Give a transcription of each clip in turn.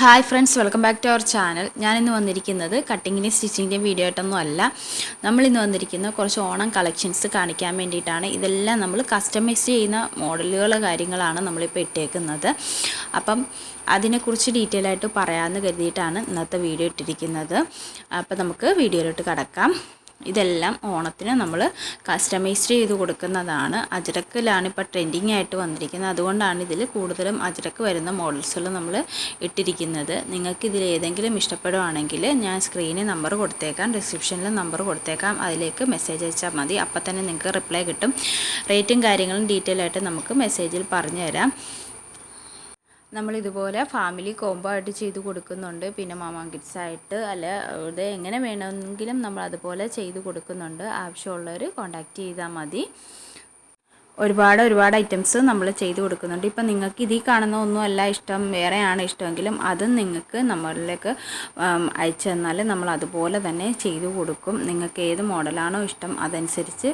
Hi friends welcome back to our channel ഞാനിന്ന് വന്നിരിക്കുന്നത് കട്ടിങ്ങിന്റെയും സ്റ്റിച്ചിങ്ങിന്റെയും video ആയിട്ടൊന്നും അല്ല. നമ്മളിന്ന് വന്നിരിക്കുന്നത് കുറച്ച് ഓണം കളക്ഷൻസ് കാണിക്കാൻ വേണ്ടിയിട്ടാണ്. ഇതെല്ലാം നമ്മൾ കസ്റ്റമൈസ് ചെയ്യുന്ന മോഡലുകൾ കാര്യങ്ങളാണ് നമ്മളിപ്പോൾ ഇട്ടേക്കുന്നത്. അപ്പം അതിനെക്കുറിച്ച് ഡീറ്റെയിൽ ആയിട്ട് പറയാമെന്ന് കരുതിയിട്ടാണ് ഇന്നത്തെ വീഡിയോ ഇട്ടിരിക്കുന്നത്. അപ്പം നമുക്ക് വീഡിയോയിലോട്ട് കടക്കാം. ഇതെല്ലാം ഓണത്തിന് നമ്മൾ കസ്റ്റമൈസ്ഡ് ചെയ്ത് കൊടുക്കുന്നതാണ്. അജിറക്കിലാണ് ഇപ്പോൾ ട്രെൻഡിങ് ആയിട്ട് വന്നിരിക്കുന്നത്. അതുകൊണ്ടാണ് ഇതിൽ കൂടുതലും അജിറക്ക് വരുന്ന മോഡൽസുകൾ നമ്മൾ ഇട്ടിരിക്കുന്നത്. നിങ്ങൾക്ക് ഇതിൽ ഏതെങ്കിലും ഇഷ്ടപ്പെടുവാണെങ്കിൽ ഞാൻ സ്ക്രീനിൽ നമ്പർ കൊടുത്തേക്കാം ഡിസ്ക്രിപ്ഷനിൽ നമ്പർ കൊടുത്തേക്കാം അതിലേക്ക് മെസ്സേജ് അയച്ചാൽ മതി. അപ്പം തന്നെ നിങ്ങൾക്ക് റിപ്ലൈ കിട്ടും. റേറ്റും കാര്യങ്ങളും ഡീറ്റെയിൽ ആയിട്ട് നമുക്ക് മെസ്സേജിൽ പറഞ്ഞു തരാം നമ്മളിതുപോലെ ഫാമിലി കോംബോ ആയിട്ട് ചെയ്ത് കൊടുക്കുന്നുണ്ട്. പിന്നെ മാമാ കിഡ്സ് ആയിട്ട് അല്ല ഇത് എങ്ങനെ വേണമെങ്കിലും നമ്മൾ അതുപോലെ ചെയ്ത് കൊടുക്കുന്നുണ്ട്. ആവശ്യമുള്ളവർ കോണ്ടാക്ട് ചെയ്താൽ മതി. ഒരുപാട് ഒരുപാട് ഐറ്റംസ് നമ്മൾ ചെയ്ത് കൊടുക്കുന്നുണ്ട്. ഇപ്പം നിങ്ങൾക്ക് ഇതിൽ കാണുന്ന ഒന്നുമല്ല ഇഷ്ടം വേറെയാണ് ഇഷ്ടമെങ്കിലും അതും നിങ്ങൾക്ക് നമ്മളിലേക്ക് അയച്ചു തന്നാൽ നമ്മൾ അതുപോലെ തന്നെ ചെയ്തു കൊടുക്കും. നിങ്ങൾക്ക് ഏത് മോഡലാണോ ഇഷ്ടം അതനുസരിച്ച്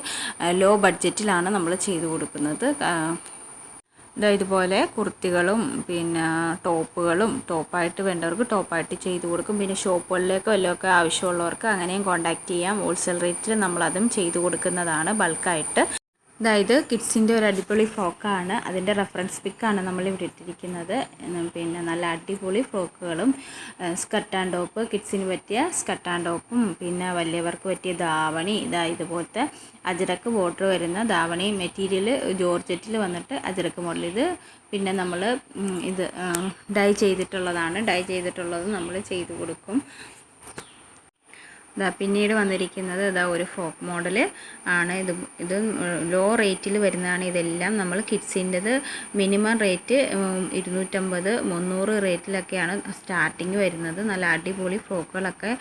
ലോ ബഡ്ജറ്റിലാണ് നമ്മൾ ചെയ്തു കൊടുക്കുന്നത്. ഇതാ ഇതുപോലെ കുർത്തികളും പിന്നെ ടോപ്പുകളും ടോപ്പായിട്ട് വേണ്ടവർക്ക് ടോപ്പായിട്ട് ചെയ്ത് കൊടുക്കും. പിന്നെ ഷോപ്പുകളിലേക്കോ വല്ലതൊക്കെ ആവശ്യമുള്ളവർക്ക് അങ്ങനെയും കോണ്ടാക്ട് ചെയ്യാം. ഹോൾസെയിൽ റേറ്റിൽ നമ്മളതും ചെയ്ത് കൊടുക്കുന്നതാണ് ബൾക്കായിട്ട് അതായത് കിഡ്സിന്റെ ഒരു അടിപൊളി ഫ്രോക്കാണ്. അതിന്റെ റെഫറൻസ് പിക്കാണ് നമ്മൾ ഇവിടെ ഇട്ടിരിക്കുന്നത്. പിന്നെ നല്ല അടിപൊളി ഫ്രോക്കുകളും സ്കർട്ട് ആൻഡ് ടോപ്പ് കിഡ്സിന് പറ്റിയ സ്കർട്ട് ആൻഡ് ടോപ്പും പിന്നെ വലിയവർക്ക് പറ്റിയ ധാവണി ഇതാ ഇതുപോലത്തെ അജിറക്ക് ബോർഡർ വരുന്ന ധാവണി മെറ്റീരിയൽ ജോർജറ്റിൽ വന്നിട്ട് അജിറക്ക് മോഡൽ ഇത് പിന്നെ നമ്മൾ ഇത് ഡൈ ചെയ്തിട്ടുള്ളതാണ്. ഡൈ ചെയ്തിട്ടുള്ളത് നമ്മൾ ചെയ്തു കൊടുക്കും. ഇതാ പിന്നീട് വന്നിരിക്കുന്നത് ഇതാ ഒരു ഫോക്ക് മോഡൽ ആണ്. ഇത് ഇത് ലോ റേറ്റിൽ വരുന്നതാണ് ഇതെല്ലാം. നമ്മൾ കിഡ്സിന്റെത് മിനിമം റേറ്റ് ഇരുന്നൂറ്റമ്പത് മുന്നൂറ് റേറ്റിലൊക്കെയാണ് സ്റ്റാർട്ടിങ് വരുന്നത്. നല്ല അടിപൊളി ഫ്രോക്കുകളൊക്കെ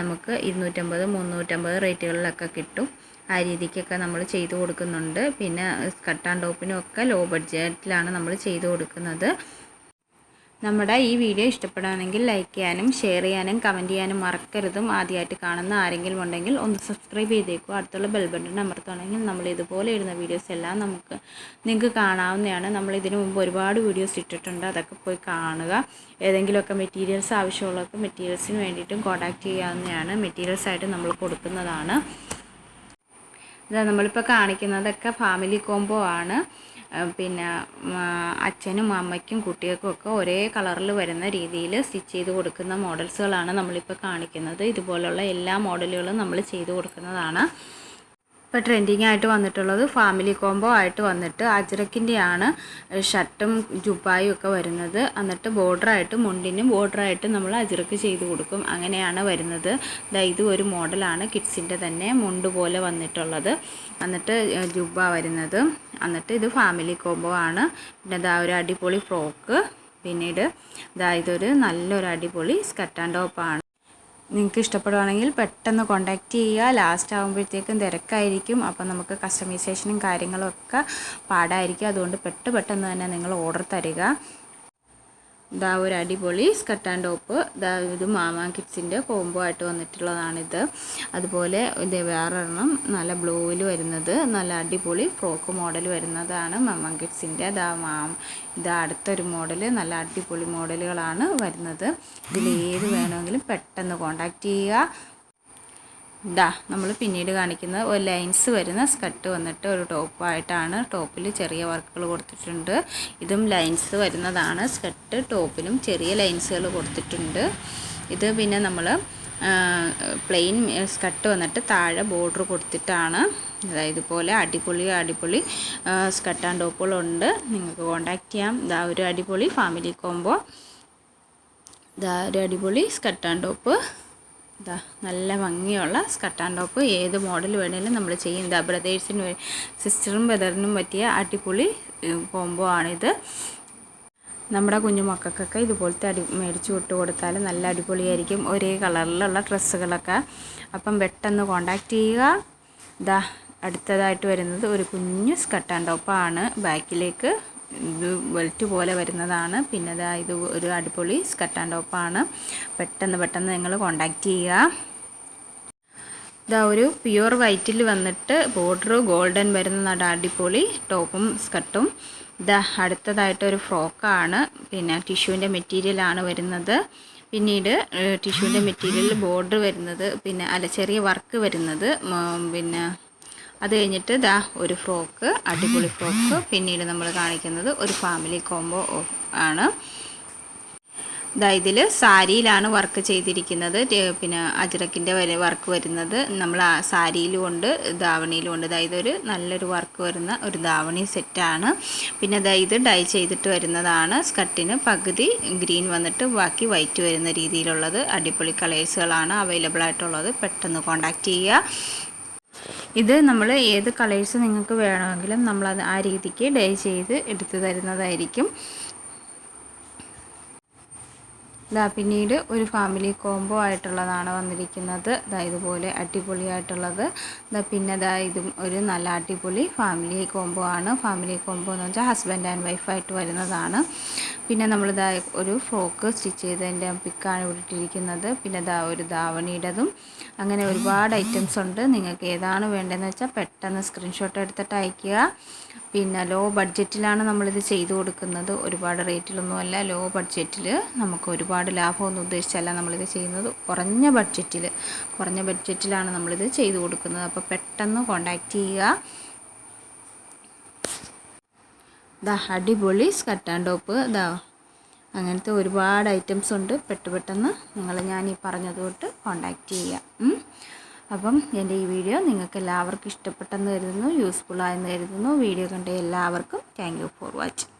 നമുക്ക് ഇരുന്നൂറ്റമ്പത് മുന്നൂറ്റമ്പത് റേറ്റുകളിലൊക്കെ കിട്ടും. ആ രീതിക്കൊക്കെ നമ്മൾ ചെയ്തു കൊടുക്കുന്നുണ്ട്. പിന്നെ സ്കട്ടാൻ ടോപ്പിനും ഒക്കെ ലോ ബഡ്ജറ്റിലാണ് നമ്മൾ ചെയ്തു കൊടുക്കുന്നത്. നമ്മുടെ ഈ വീഡിയോ ഇഷ്ടപ്പെടുകയാണെങ്കിൽ ലൈക്ക് ചെയ്യാനും ഷെയർ ചെയ്യാനും കമന്റ് ചെയ്യാനും മറക്കരുതും. ആദ്യമായിട്ട് കാണുന്ന ആരെങ്കിലും ഉണ്ടെങ്കിൽ ഒന്ന് സബ്സ്ക്രൈബ് ചെയ്തേക്കും. അടുത്തുള്ള ബെൽ ബട്ടൺ അമർത്തുകയാണെങ്കിൽ നമ്മൾ ഇതുപോലെ ഇടുന്ന വീഡിയോസ് എല്ലാം നമുക്ക് നിങ്ങൾക്ക് കാണാവുന്നതാണ്. നമ്മൾ ഇതിനു മുമ്പ് ഒരുപാട് വീഡിയോസ് ഇട്ടിട്ടുണ്ട്. അതൊക്കെ പോയി കാണുക. ഏതെങ്കിലുമൊക്കെ മെറ്റീരിയൽസ് ആവശ്യമുള്ളവർക്ക് മെറ്റീരിയൽസിന് വേണ്ടിയിട്ടും കോൺടാക്റ്റ് ചെയ്യാവുന്നതാണ്. മെറ്റീരിയൽസായിട്ട് നമ്മൾ കൊടുക്കുന്നതാണ്. ഇതാ നമ്മളിപ്പോൾ കാണിക്കുന്നതൊക്കെ ഫാമിലി കോംബോ ആണ്. പിന്നെ അച്ഛനും അമ്മയ്ക്കും കുട്ടികൾക്കും ഒക്കെ ഒരേ കളറിൽ വരുന്ന രീതിയിൽ സ്റ്റിച്ച് ചെയ്ത് കൊടുക്കുന്ന മോഡൽസുകളാണ് നമ്മളിപ്പോൾ കാണിക്കുന്നത്. ഇതുപോലുള്ള എല്ലാ മോഡലുകളും നമ്മൾ ചെയ്ത് കൊടുക്കുന്നതാണ്. ഇപ്പോൾ ട്രെൻഡിങ് ആയിട്ട് വന്നിട്ടുള്ളത് ഫാമിലി കോംബോ ആയിട്ട് വന്നിട്ട് അജ്രക്കിന്റെയാണ് ഷർട്ടും ജുബായും ഒക്കെ വരുന്നത്. എന്നിട്ട് ബോർഡറായിട്ട് മുണ്ടിനും ബോർഡറായിട്ട് നമ്മൾ അജ്രക്ക് ചെയ്ത് കൊടുക്കും. അങ്ങനെയാണ് വരുന്നത്. ഇത് ഒരു മോഡലാണ് കിഡ്സിന്റെ തന്നെ മുണ്ട് പോലെ വന്നിട്ടുള്ളത്. എന്നിട്ട് ജുബ വരുന്നത്. എന്നിട്ട് ഇത് ഫാമിലി കോംബോ ആണ്. പിന്നെ ഇതാ ഒരു അടിപൊളി ഫ്രോക്ക്. പിന്നീട് ഇതാ ഇതൊരു നല്ലൊരു അടിപൊളി സ്കർട്ട് ആൻഡ് ടോപ്പാണ് നിങ്ങൾക്ക് ഇഷ്ടപ്പെടുവാണെങ്കിൽ പെട്ടെന്ന് കോണ്ടാക്റ്റ് ചെയ്യുക. ലാസ്റ്റ് ആകുമ്പോഴത്തേക്കും തിരക്കായിരിക്കും. അപ്പം നമുക്ക് കസ്റ്റമൈസേഷനും കാര്യങ്ങളും ഒക്കെ പാടായിരിക്കും. അതുകൊണ്ട് പെട്ട് പെട്ടെന്ന് തന്നെ നിങ്ങൾ ഓർഡർ തരിക. ഇതാ ഒരു അടിപൊളി സ്കട്ട് ആൻഡ് ടോപ്പ്. ഇതാ ഇത് മാമാ കിഡ്സിന്റെ കോംബോ ആയിട്ട് വന്നിട്ടുള്ളതാണിത്. അതുപോലെ ഇത് വേറൊരെണ്ണം നല്ല ബ്ലൂവിൽ വരുന്നത് നല്ല അടിപൊളി ഫ്രോക്ക് മോഡൽ വരുന്നതാണ് മാമാ കിഡ്സിന്റെ ഇതാ മാം ഇതാ അടുത്തൊരു മോഡൽ നല്ല അടിപൊളി മോഡലുകളാണ് വരുന്നത്. ഇതിൽ ഏത് വേണമെങ്കിലും പെട്ടെന്ന് കോണ്ടാക്റ്റ് ചെയ്യുക. ഇതാ നമ്മൾ പിന്നീട് കാണിക്കുന്നത് ഒരു ലൈൻസ് വരുന്ന സ്കട്ട് വന്നിട്ട് ഒരു ടോപ്പായിട്ടാണ് ടോപ്പിൽ ചെറിയ വർക്കുകൾ കൊടുത്തിട്ടുണ്ട്. ഇതും ലൈൻസ് വരുന്നതാണ്. സ്കട്ട് ടോപ്പിലും ചെറിയ ലൈൻസുകൾ കൊടുത്തിട്ടുണ്ട്. ഇത് പിന്നെ നമ്മൾ പ്ലെയിൻ സ്കട്ട് വന്നിട്ട് താഴെ ബോർഡർ കൊടുത്തിട്ടാണ്. അതായത് ഇതുപോലെ അടിപൊളി അടിപൊളി സ്കർട്ട് ആൻഡ് ടോപ്പുകളുണ്ട് നിങ്ങൾക്ക് കോണ്ടാക്ട് ചെയ്യാം. ഇതാ ഒരു അടിപൊളി ഫാമിലി കോംബോ ഇതാ ഒരു അടിപൊളി സ്കർട്ട് ആൻഡ് ടോപ്പ് ഇതാ നല്ല ഭംഗിയുള്ള സ്കട്ട് ആൻഡ് ടോപ്പ് ഏത് മോഡൽ വേണേലും നമ്മൾ ചെയ്യും ഇതാ ബ്രദേഴ്സിന് സിസ്റ്ററും ബ്രദറിനും പറ്റിയ അടിപൊളി കോംബോ ആണിത്. നമ്മുടെ കുഞ്ഞുമക്കൾക്കൊക്കെ ഇതുപോലത്തെ അടി മേടിച്ച് വിട്ട് കൊടുത്താൽ നല്ല അടിപൊളിയായിരിക്കും. ഒരേ കളറിലുള്ള ഡ്രസ്സുകളൊക്കെ. അപ്പം പെട്ടെന്ന് കോണ്ടാക്ട് ചെയ്യുക. ഇതാ അടുത്തതായിട്ട് വരുന്നത് ഒരു കുഞ്ഞു സ്കട്ട് ആൻഡ് ടോപ്പാണ് ബാക്കിലേക്ക്. ഇത് വെൽറ്റ് പോലെ വരുന്നതാണ്. പിന്നെ ഇതാ ഇത് ഒരു അടിപൊളി സ്കർട്ട് ആൻഡ് ടോപ്പാണ് പെട്ടെന്ന് പെട്ടെന്ന് നിങ്ങൾ കോണ്ടാക്റ്റ് ചെയ്യുക. ഇതാ ഒരു പ്യുവർ വൈറ്റിൽ വന്നിട്ട് ബോർഡർ ഗോൾഡൻ വരുന്ന അടിപൊളി ടോപ്പും സ്കർട്ടും ഇതാ അടുത്തതായിട്ട് ഒരു ഫ്രോക്കാണ് പിന്നെ ടിഷ്യൂവിന്റെ മെറ്റീരിയലാണ് വരുന്നത്. പിന്നീട് ടിഷ്യൂവിന്റെ മെറ്റീരിയലിൽ ബോർഡർ വരുന്നത്. പിന്നെ അല്ല ചെറിയ വർക്ക് വരുന്നത്. പിന്നെ അത് കഴിഞ്ഞിട്ട് ദാ ഒരു ഫ്രോക്ക് അടിപൊളി ഫ്രോക്ക്. പിന്നീട് നമ്മൾ കാണിക്കുന്നത് ഒരു ഫാമിലി കോംബോ ആണ്. ദാ ഇതിൽ സാരിയിലാണ് വർക്ക് ചെയ്തിരിക്കുന്നത്. പിന്നെ അജ്രക്കിന്റെ വരെ വർക്ക് വരുന്നത്. നമ്മൾ സാരിയിലും ഉണ്ട് ധാവണിയിലും ഉണ്ട്. ദാ ഒരു നല്ലൊരു വർക്ക് വരുന്ന ഒരു ധാവണി സെറ്റാണ് പിന്നെ ദാ ഇത് ഡൈ ചെയ്തിട്ട് വരുന്നതാണ്. സ്കട്ടിന് പകുതി ഗ്രീൻ വന്നിട്ട് ബാക്കി വൈറ്റ് വരുന്ന രീതിയിലുള്ളത്. അടിപൊളി കളേഴ്സുകളാണ് അവൈലബിൾ ആയിട്ടുള്ളത്. പെട്ടെന്ന് കോൺടാക്റ്റ് ചെയ്യുക. ഇത് നമ്മൾ ഏത് കളേഴ്സ് നിങ്ങൾക്ക് വേണമെങ്കിലും നമ്മളത് ആ രീതിക്ക് ഡൈ ചെയ്ത് എടുത്തു തരുന്നതായിരിക്കും. ഇതാ പിന്നീട് ഒരു ഫാമിലി കോംബോ ആയിട്ടുള്ളതാണ് വന്നിരിക്കുന്നത്. ഇതാ ഇതുപോലെ അടിപൊളിയായിട്ടുള്ളത്. ഇതാ പിന്നെ ദാ ഇതും ഒരു നല്ല അടിപൊളി ഫാമിലി കോംബോ ആണ്. ഫാമിലി കോംബോ എന്ന് വെച്ചാൽ ഹസ്ബൻഡ് ആൻഡ് വൈഫായിട്ട് വരുന്നതാണ്. പിന്നെ നമ്മളിതാ ഒരു ഫ്രോക്ക് സ്റ്റിച്ച് ചെയ്തതിന്റെ പിക്കാണ് ഇട്ടിരിക്കുന്നത്. പിന്നെ ദാ ഒരു ധാവണിയുടേതും അങ്ങനെ ഒരുപാട് ഐറ്റംസ് ഉണ്ട്. നിങ്ങൾക്ക് ഏതാണ് വേണ്ടതെന്ന് വെച്ചാൽ പെട്ടെന്ന് സ്ക്രീൻഷോട്ട് എടുത്തിട്ട് അയക്കുക പിന്നെ ലോ ബഡ്ജറ്റിലാണ് നമ്മളിത് ചെയ്തു കൊടുക്കുന്നത്. ഒരുപാട് റേറ്റിലൊന്നുമല്ല ലോ ബഡ്ജറ്റിൽ നമുക്ക് ഒരുപാട് ലാഭമൊന്നും ഉദ്ദേശിച്ചല്ല നമ്മളിത് ചെയ്യുന്നത്. കുറഞ്ഞ ബഡ്ജറ്റിൽ കുറഞ്ഞ ബഡ്ജറ്റിലാണ് നമ്മളിത് ചെയ്തു കൊടുക്കുന്നത്. അപ്പോൾ പെട്ടെന്ന് കോണ്ടാക്റ്റ് ചെയ്യുക. ദാ അടിപൊളി സ്കട്ട് ആൻഡ് ടോപ്പ് ദാ അങ്ങനത്തെ ഒരുപാട് ഐറ്റംസ് ഉണ്ട്. പെട്ട് പെട്ടെന്ന് നിങ്ങൾ ഞാൻ ഈ പറഞ്ഞത് തൊട്ട് കോണ്ടാക്റ്റ് ചെയ്യുക. അപ്പം എന്റെ ഈ വീഡിയോ നിങ്ങൾക്ക് എല്ലാവർക്കും ഇഷ്ടപ്പെട്ടെന്ന് കരുതുന്നു യൂസ്ഫുൾ ആയെന്ന് കരുതുന്നു. വീഡിയോ കണ്ട എല്ലാവർക്കും താങ്ക് ഫോർ വാച്ചിങ്